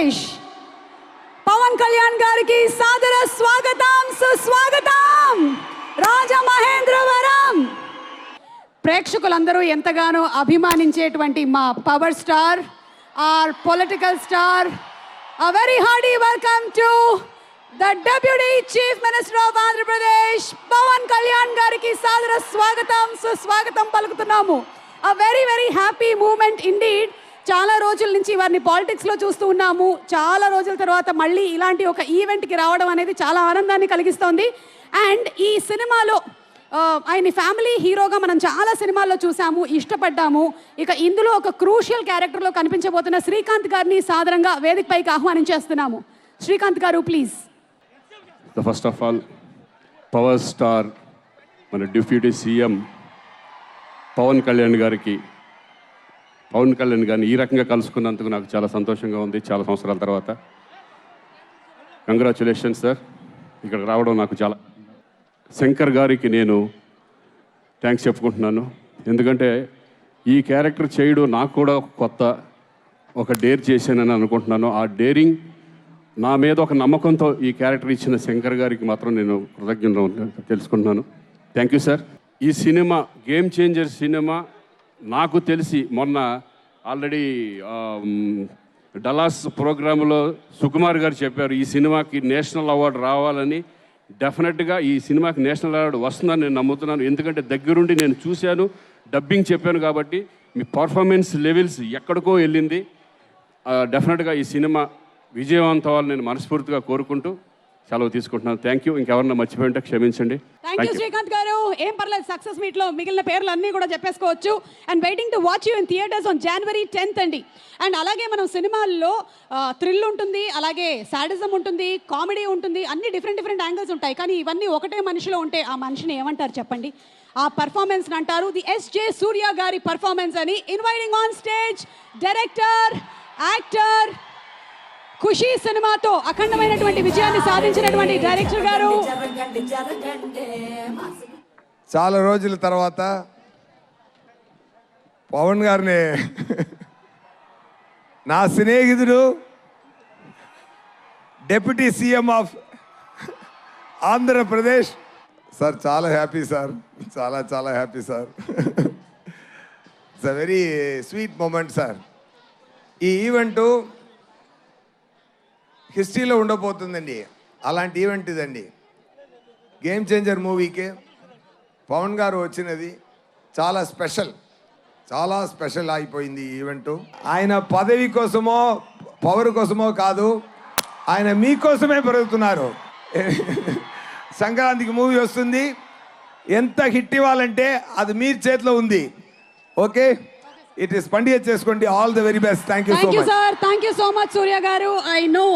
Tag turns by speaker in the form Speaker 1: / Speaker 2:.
Speaker 1: గణేష్ పవన్ కళ్యాణ్ గారికి సాదర స్వాగతం సుస్వాగతం. రాజమహేంద్రవరం ప్రేక్షకులందరూ ఎంతగానో అభిమానించేటువంటి మా power star or political star a very hearty welcome to the deputy chief minister of Andhra Pradesh Pawan Kalyan గారికి సాదర స్వాగతం సుస్వాగతం పలుకుతున్నాము. A very very happy moment indeed చాలా రోజుల నుంచి వారిని పాలిటిక్స్లో చూస్తూ ఉన్నాము. చాలా రోజుల తర్వాత మళ్ళీ ఇలాంటి ఒక ఈవెంట్కి రావడం అనేది చాలా ఆనందాన్ని కలిగిస్తోంది. అండ్ ఈ సినిమాలో ఆయన ఫ్యామిలీ హీరోగా మనం చాలా సినిమాల్లో చూసాము ఇష్టపడ్డాము. ఇక ఇందులో ఒక క్రూషియల్ క్యారెక్టర్లో కనిపించబోతున్న శ్రీకాంత్ గారిని సాదరంగా వేదికపైకి ఆహ్వానించేస్తున్నాము Srikanth garu please
Speaker 2: the first of all power star మన డిప్యూటీ సీఎం పవన్ కళ్యాణ్ గారికి పవన్ కళ్యాణ్ గారిని ఈ రకంగా కలుసుకున్నందుకు నాకు చాలా సంతోషంగా ఉంది. చాలా సంవత్సరాల తర్వాత. కంగ్రాచులేషన్స్ సార్ ఇక్కడ రావడం నాకు చాలా శంకర్ గారికి నేను థ్యాంక్స్ చెప్పుకుంటున్నాను. ఎందుకంటే ఈ క్యారెక్టర్ చేయడం నాకు కూడా కొత్త ఒక డేర్ చేశానని అనుకుంటున్నాను. ఆ డేరింగ్ నా మీద ఒక నమ్మకంతో ఈ క్యారెక్టర్ ఇచ్చిన శంకర్ గారికి మాత్రం నేను కృతజ్ఞత తెలుసుకుంటున్నాను. థ్యాంక్ యూ సార్ ఈ సినిమా గేమ్ చేంజర్ సినిమా నాకు తెలిసి మొన్న ఆల్రెడీ డలాస్ ప్రోగ్రాంలో సుకుమార్ గారు చెప్పారు ఈ సినిమాకి నేషనల్ అవార్డు రావాలని. డెఫినెట్గా ఈ సినిమాకి నేషనల్ అవార్డు వస్తుందని నేను నమ్ముతున్నాను. ఎందుకంటే దగ్గరుండి నేను చూశాను డబ్బింగ్ చెప్పాను కాబట్టి మీ పర్ఫార్మెన్స్ లెవెల్స్ ఎక్కడికో వెళ్ళింది. డెఫినెట్గా ఈ సినిమా విజయవంతం అవ్వాలని నేను మనస్ఫూర్తిగా కోరుకుంటూ సెలవు తీసుకుంటున్నాను. థ్యాంక్ యూ ఇంకెవరన్నా మర్చిపోయి ఉంటే క్షమించండి
Speaker 1: థ్యాంక్ యూ శ్రీకాంత్ గారు. ఏం పర్లేదు సక్సెస్ మీట్లో మిగిలిన పేర్లు అన్ని కూడా చెప్పేసుకోవచ్చు. And waiting to watch you in theatres on January tenth అండి. అండ్ అలాగే మనం సినిమాల్లో థ్రిల్ ఉంటుంది అలాగే సాడిజం ఉంటుంది కామెడీ ఉంటుంది అన్ని డిఫరెంట్ డిఫరెంట్ యాంగిల్స్ ఉంటాయి. కానీ ఇవన్నీ ఒకటే మనిషిలో ఉంటే ఆ మనిషిని ఏమంటారు చెప్పండి? ఆ పర్ఫార్మెన్స్ అంటారు. ది ఎస్జే సూర్య గారి పర్ఫార్మెన్స్ అని. Inviting on stage director actor Kushi సినిమాతో అఖండమైనటువంటి విజయాన్ని సాధించినటువంటి డైరెక్టర్ గారు.
Speaker 3: చాలా రోజుల తర్వాత పవన్ గారిని నా స్నేహితుడు deputy CM of Andhra Pradesh. Sir చాలా హ్యాపీ సార్. చాలా చాలా happy sir. It's a very sweet moment sir. ఈ ఈవెంటు హిస్టరీలో ఉండబోతుందండి. అలాంటి ఈవెంట్ ఇదండి. గేమ్ చేంజర్ మూవీకి పవన్ గారు వచ్చినది చాలా స్పెషల్ చాలా స్పెషల్ అయిపోయింది ఈ ఈవెంట్ ఆయన పదవి కోసమో పవర్ కోసమో కాదు ఆయన మీకోసమే పెరుగుతున్నారు. సంక్రాంతికి మూవీ వస్తుంది. ఎంత హిట్ ఇవ్వాలంటే అది మీ చేతిలో ఉంది. ఓకే ఇట్ ఇస్ పండుగ చేసుకోండి all the very best thank you so much
Speaker 1: sir thank you so much Surya garu. I know